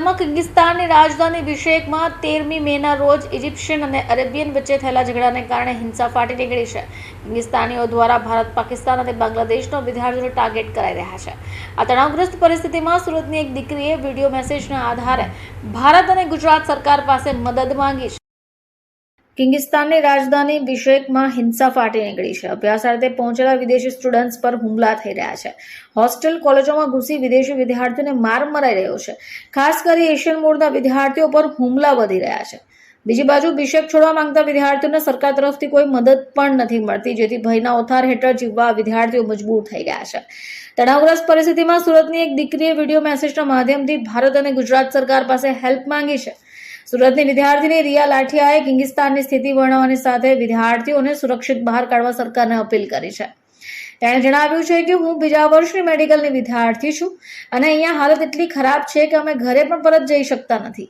કિર્ગિસ્તાનની રાજધાની બિશ્કેકમાં તેરમી મેના રોજ ઇજિપ્શિયન અને અરેબિયન વચ્ચે થયેલા ઝઘડાને કારણે હિંસા ફાટી નીકળી છે. કિર્ગિસ્તાનીઓ દ્વારા ભારત, પાકિસ્તાન અને બાંગ્લાદેશનો વિદ્યાર્થીઓને ટાર્ગેટ કરાઈ રહ્યા છે. આ તણાવગ્રસ્ત પરિસ્થિતિમાં સુરતની એક દીકરીએ વીડિયો મેસેજના આધારે ભારત અને ગુજરાત સરકાર પાસે મદદ માંગી છે. કિર્ગિસ્તાનની રાજધાની બિશ્કેકમાં હિંસા ફાટી નીકળી છે. અભ્યાસાર્થે પહોંચેલા વિદેશી સ્ટુડન્ટ્સ પર હુમલા થઈ રહ્યા છે. હોસ્ટેલ કોલેજોમાં ઘૂસી વિદેશી વિદ્યાર્થીઓને માર મરાઈ રહ્યો છે. ખાસ કરી એશિયન મૂળના વિદ્યાર્થીઓ પર હુમલા વધી રહ્યા છે. બીજી બાજુ બિશેક છોડવા માંગતા વિદ્યાર્થીઓને સરકાર તરફથી કોઈ મદદ પણ નથી મળતી, જેથી ભયના ઓથાર હેઠળ જીવવા વિદ્યાર્થીઓ મજબૂર થઈ ગયા છે. તણાવગ્રસ્ત પરિસ્થિતિમાં સુરતની એક દીકરીએ વીડિયો મેસેજના માધ્યમથી ભારત અને ગુજરાત સરકાર પાસે હેલ્પ માંગી છે. સુરતની વિદ્યાર્થીની રિયા લાઠિયાએ કિર્ગિસ્તાનની સ્થિતિ વર્ણવવાની સાથે વિદ્યાર્થીઓને સુરક્ષિત બહાર કાઢવા સરકારને અપીલ કરી છે. તેણે જણાવ્યું છે કે હું બીજા વર્ષની મેડિકલની વિદ્યાર્થી છું અને અહીંયા હાલત એટલી ખરાબ છે કે અમે ઘરે પણ પરત જઈ શકતા નથી.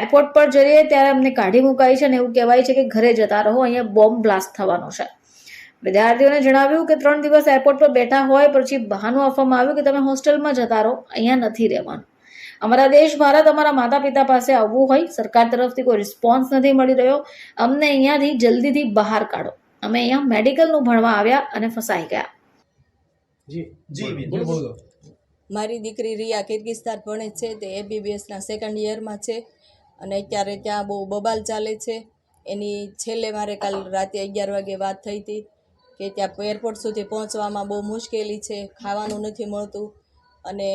એરપોર્ટ પર જઈએ ત્યારે અમને કાઢી મુકાઈ છે અને એવું કહેવાય છે કે ઘરે જતા રહો, અહીંયા બોમ્બ બ્લાસ્ટ થવાનો છે. વિદ્યાર્થીઓને જણાવ્યું કે ત્રણ દિવસ એરપોર્ટ પર બેઠા હોય, પછી બહાનું આપવામાં આવ્યું કે તમે હોસ્ટેલમાં જતા રહો, અહીંયા નથી રહેવાનું. અમારા દેશ ભારત અમારા માતા પિતા પાસે આવવું હોય સરકાર તરફથી કોઈ રિસ્પોન્સ નથી મળી રહ્યો અમને અહીંયાથી જલ્દીથી બહાર કાઢો. અમે અહીંયા મેડિકલનું ભણવા આવ્યા અને ફસાઈ ગયા. જી જી, બોલો, બોલો. બોલો. મારી દીકરી રિયા કિર્ગિસ્તાન ભણે છે તે એબીબીએસના સેકન્ડ યરમાં છે અને અત્યારે ત્યાં બહુ બબાલ ચાલે છે. એની છેલ્લે મારે કાલ રાતે અગિયાર વાગે વાત થઈ હતી કે ત્યાં એરપોર્ટ સુધી પહોંચવામાં બહુ મુશ્કેલી છે ખાવાનું નથી મળતું અને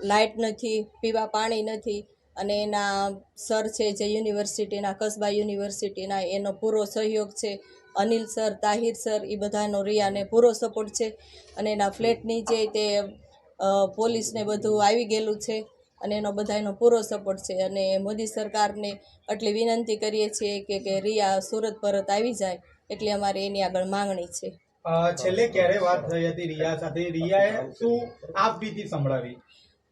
લાઇટ નથી, પીવા પાણી નથી અને એના સર છે જે યુનિવર્સિટીના, કસબા યુનિવર્સિટીના, એનો પૂરો સહયોગ છે. અનિલ સર, તાહિર સર એ બધાનો રિયાને પૂરો સપોર્ટ છે અને એના ફ્લેટની જે તે પોલીસને બધું આવી ગયેલું છે અને એનો બધાનો પૂરો સપોર્ટ છે. અને મોદી સરકારને એટલી વિનંતી કરીએ છીએ કે કે રિયા સુરત પરત આવી જાય એટલે અમારે એની આગળ માંગણી છે. છેલ્લે ક્યારે વાત થઈ હતી રિયા સાથે? રિયાએ શું આપ બીતી સંભળાવી?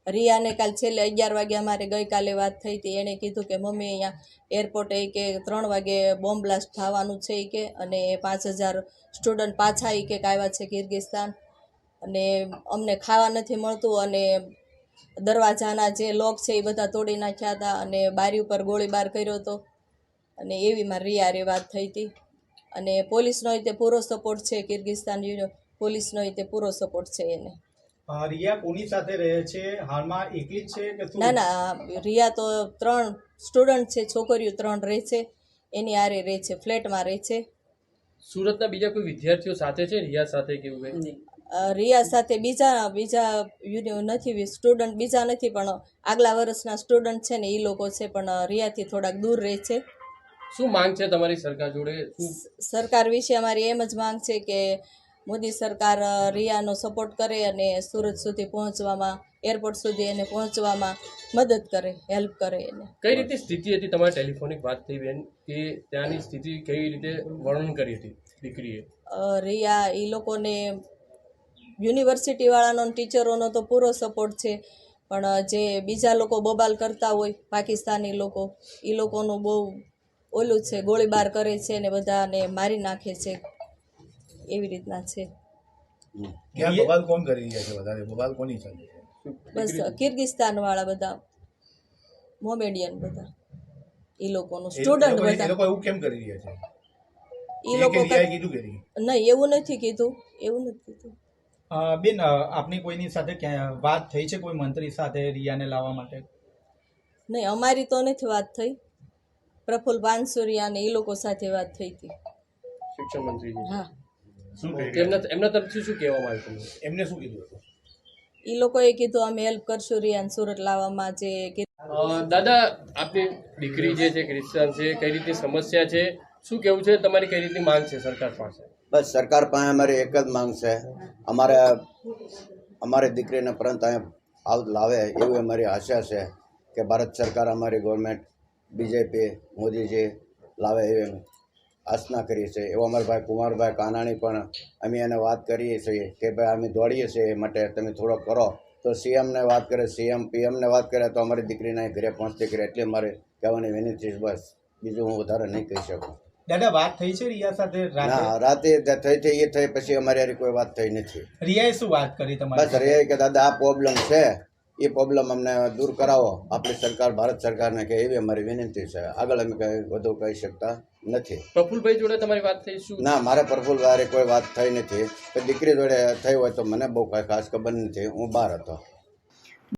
રિયાને કાલ છેલ્લે અગિયાર વાગે અમારે ગઈકાલે વાત થઈ હતી. એણે કીધું કે મમ્મી અહીંયા એરપોર્ટે કે ત્રણ વાગે બોમ્બ બ્લાસ્ટ થવાનું છે કે. અને પાંચ હજાર સ્ટુડન્ટ પાછા એ કે આવ્યા છે કિર્ગિસ્તાન. અને અમને ખાવા નથી મળતું અને દરવાજાના જે લોક છે એ બધા તોડી નાખ્યા હતા અને બારી ઉપર ગોળીબાર કર્યો હતો. અને એવી મારી રિયારે વાત થઈ હતી. અને પોલીસનો તે પૂરો સપોર્ટ છે કિર્ગિસ્તાન પોલીસનો તે પૂરો સપોર્ટ છે એને. રિયા કોની સાથે રહે છે? હાલમાં એકલી જ છે કે ના ના રિયા તો ત્રણ સ્ટુડન્ટ છે છોકરીઓ ત્રણ રહે છે. એની આરે રહે છે ફ્લેટમાં રહે છે. સુરતના બીજા કોઈ વિદ્યાર્થીઓ સાથે છે? રિયા સાથે કેવું કંઈ? રિયા સાથે બીજા બીજા નથી સ્ટુડન્ટ બીજા નથી પણ આગલા વર્ષના સ્ટુડન્ટ છે ને એ લોકો છે પણ રિયાથી થોડાક દૂર રહે છે. શું માંગ છે તમારી સરકાર જોડે? સરકાર વિશે અમારી એમ જ માંગ છે કે મોદી સરકાર રિયાનો સપોર્ટ કરે અને સુરત સુધી પહોંચવામાં એરપોર્ટ સુધી એને પહોંચવામાં મદદ કરે હેલ્પ કરે એને. કઈ રીતે સ્થિતિ હતી તમારી ટેલિફોનિક વાત થઈ બેન? કે ત્યાંની સ્થિતિ કેવી રીતે વર્ણન કરી હતી દીકરીએ? રિયા એ લોકોને યુનિવર્સિટીવાળાનો ટીચરોનો તો પૂરો સપોર્ટ છે પણ જે બીજા લોકો બબાલ કરતા હોય પાકિસ્તાની લોકો એ લોકોનું બહુ ઓલું છે ગોળીબાર કરે છે ને બધાને મારી નાખે છે. એવી રીતના છે. ત્યાં બબાલ કોણ કરી રહ્યા છે વધારે? બબાલ કોની ચાલે છે? બસ કિર્ગિસ્તાનવાળા બધા મોમેડિયન બધા. એ લોકોનું સ્ટુડન્ટ એ બધા. લોકો એવું કેમ કરી રહ્યા છે? એ લોકો કીધું કે નહીં? એવું નથી કીધું. એવું નથી કીધું. બેન આપની કોઈની સાથે વાત થઈ છે? કોઈ મંત્રી સાથે રિયાને લાવવા માટે? નહીં અમારી તો નથી વાત થઈ. પ્રફુલ પાનસુરિયા ને એ લોકો સાથે વાત થઈ હતી. શિક્ષણ મંત્રી હા. શું એમના એમના તરફથી શું કહેવામાં આવ્યું તમને? એમને શું કીધું હતું? એ લોકોએ કીધું અમે હેલ્પ કરશું રિયાને સુરત લાવવામાં જે દાદા આપની દીકરી જે છે ક્રિશ્ચન છે કઈ રીતની સમસ્યા છે? શું કેવું છે? તમારી કઈ રીતની માંગ છે સરકાર પાસે? બસ સરકાર પાસે અમારી એક જ માંગ છે. અમારે અમારી દીકરીને પરત અહીંયા આવ લાવે એવી અમારી આશા છે કે ભારત સરકાર અમારી ગવર્મેન્ટ બીજેપી મોદીજી લાવે એવી આસના કરી છે એવો અમારા ભાઈ કુમારભાઈ કાનાણી પણ અમે એને વાત કરીએ છીએ કે ભાઈ અમે દોડીએ છીએ એ માટે તમે થોડોક કરો. તો સીએમને વાત કરે સીએમ પીએમને વાત કરે તો અમારી દીકરીના ઘરે પહોંચતી કરે એટલે મારે કહેવાની વિનંતી બસ. બીજું હું વધારે નહીં કહી શકું. દાદા વાત થઈ છે રિયા સાથે ના રાતે થઈ થઈ એ થઈ પછી અમારી કોઈ વાત થઈ નથી. રિયાએ શું વાત કરી બસ તમારી કે દાદા આ પ્રોબ્લેમ છે. એ પ્રોબ્લેમ અમને દૂર કરાવો. આપણી સરકાર ભારત સરકારને કે એવી અમારી વિનંતી છે. આગળ અમે કંઈ વધુ કહી શકતા નથી. પ્રફુલભાઈ જોડે તમારી વાત થઈ શું? ના મારે પ્રફુલ કોઈ વાત થઈ નથી. કે દીકરી જોડે થઈ હોય તો મને બહુ કાંઈ ખાસ ખબર નથી. હું બહાર હતો.